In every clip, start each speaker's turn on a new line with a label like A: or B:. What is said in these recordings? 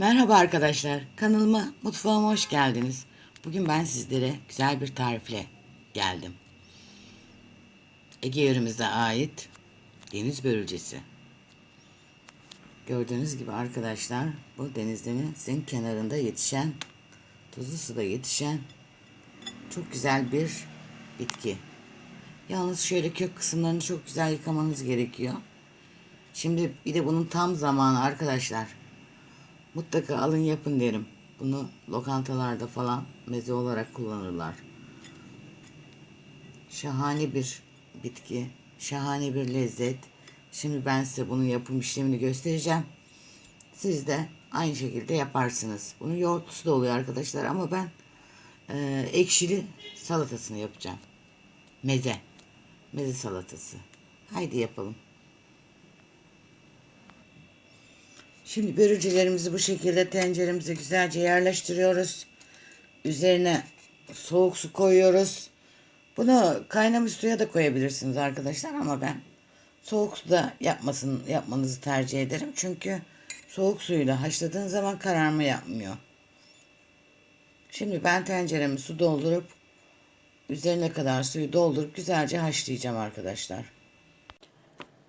A: Merhaba arkadaşlar. Kanalıma, mutfağıma hoş geldiniz. Bugün ben sizlere güzel bir tarifle geldim. Ege yöremize ait deniz börülcesi. Gördüğünüz gibi arkadaşlar bu denizimizin kenarında yetişen, tuzlu suda yetişen çok güzel bir bitki. Yalnız şöyle kök kısımlarını çok güzel yıkamanız gerekiyor. Şimdi bir de bunun tam zamanı arkadaşlar. Mutlaka alın yapın derim. Bunu lokantalarda falan meze olarak kullanırlar. Şahane bir bitki, şahane bir lezzet. Şimdi ben size bunun yapım işlemini göstereceğim. Siz de aynı şekilde yaparsınız. Bunun yoğurtlusu da oluyor arkadaşlar ama ben e, ekşili salatasını yapacağım. Meze. Meze salatası. Haydi yapalım. Şimdi börülcelerimizi bu şekilde tenceremize güzelce yerleştiriyoruz. Üzerine soğuk su koyuyoruz. Bunu kaynamış suya da koyabilirsiniz arkadaşlar ama ben soğuk suda yapmasın, yapmanızı tercih ederim. Çünkü soğuk suyla haşladığın zaman kararma yapmıyor. Şimdi ben tenceremi su doldurup üzerine kadar suyu doldurup güzelce haşlayacağım arkadaşlar.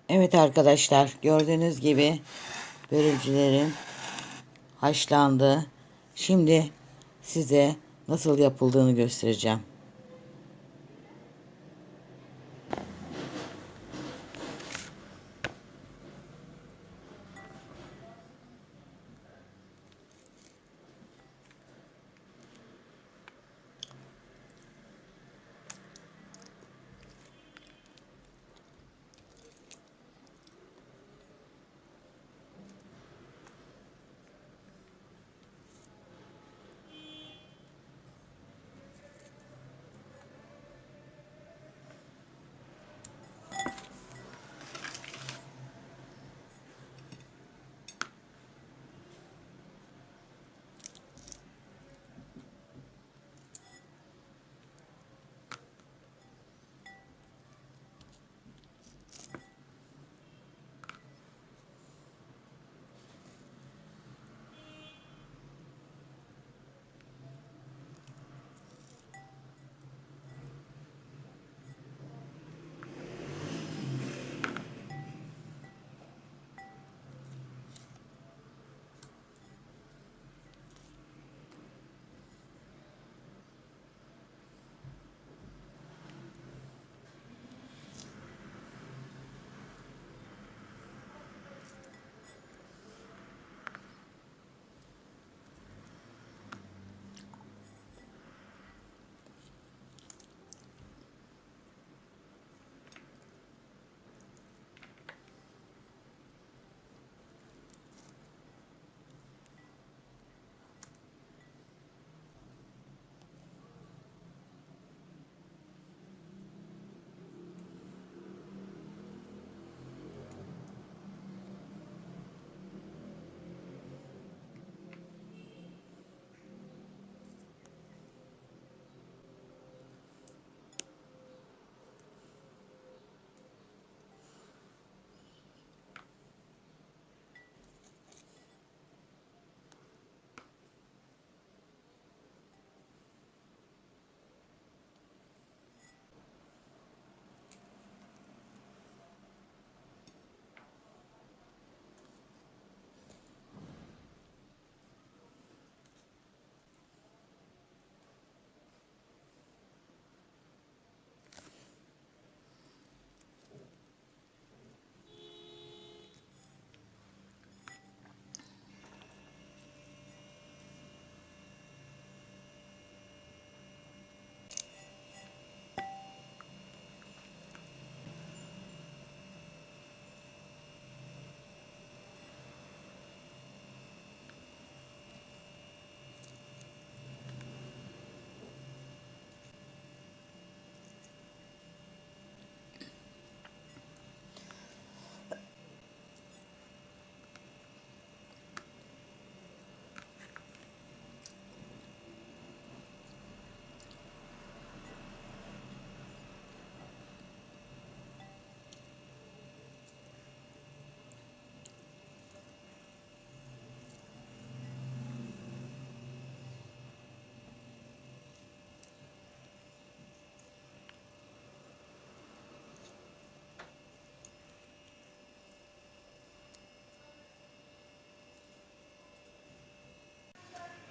A: Evet arkadaşlar gördüğünüz gibi börülcelerim haşlandı. Şimdi size nasıl yapıldığını göstereceğim.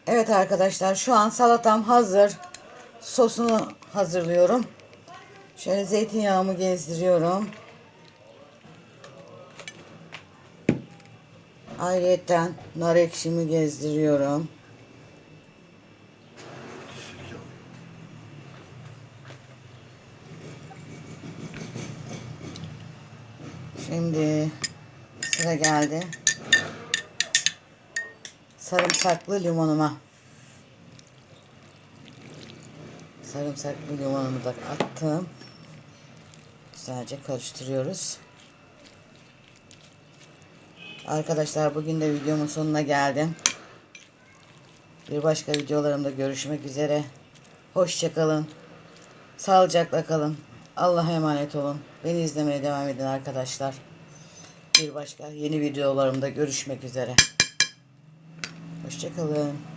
A: Evet arkadaşlar şu an salatam hazır. Sosunu hazırlıyorum. Şöyle zeytinyağımı gezdiriyorum. Ayrıyeten nar ekşimi gezdiriyorum. Şimdi sıra geldi. Sarımsaklı limonuma. Sarımsaklı limonumu da attım. Güzelce karıştırıyoruz. Arkadaşlar bugün de videomun sonuna geldim. Bir başka videolarımda görüşmek üzere. Hoşçakalın. Sağlıcakla kalın. Allah'a emanet olun. Beni izlemeye devam edin arkadaşlar. Bir başka yeni videolarımda görüşmek üzere. Hoşçakalın.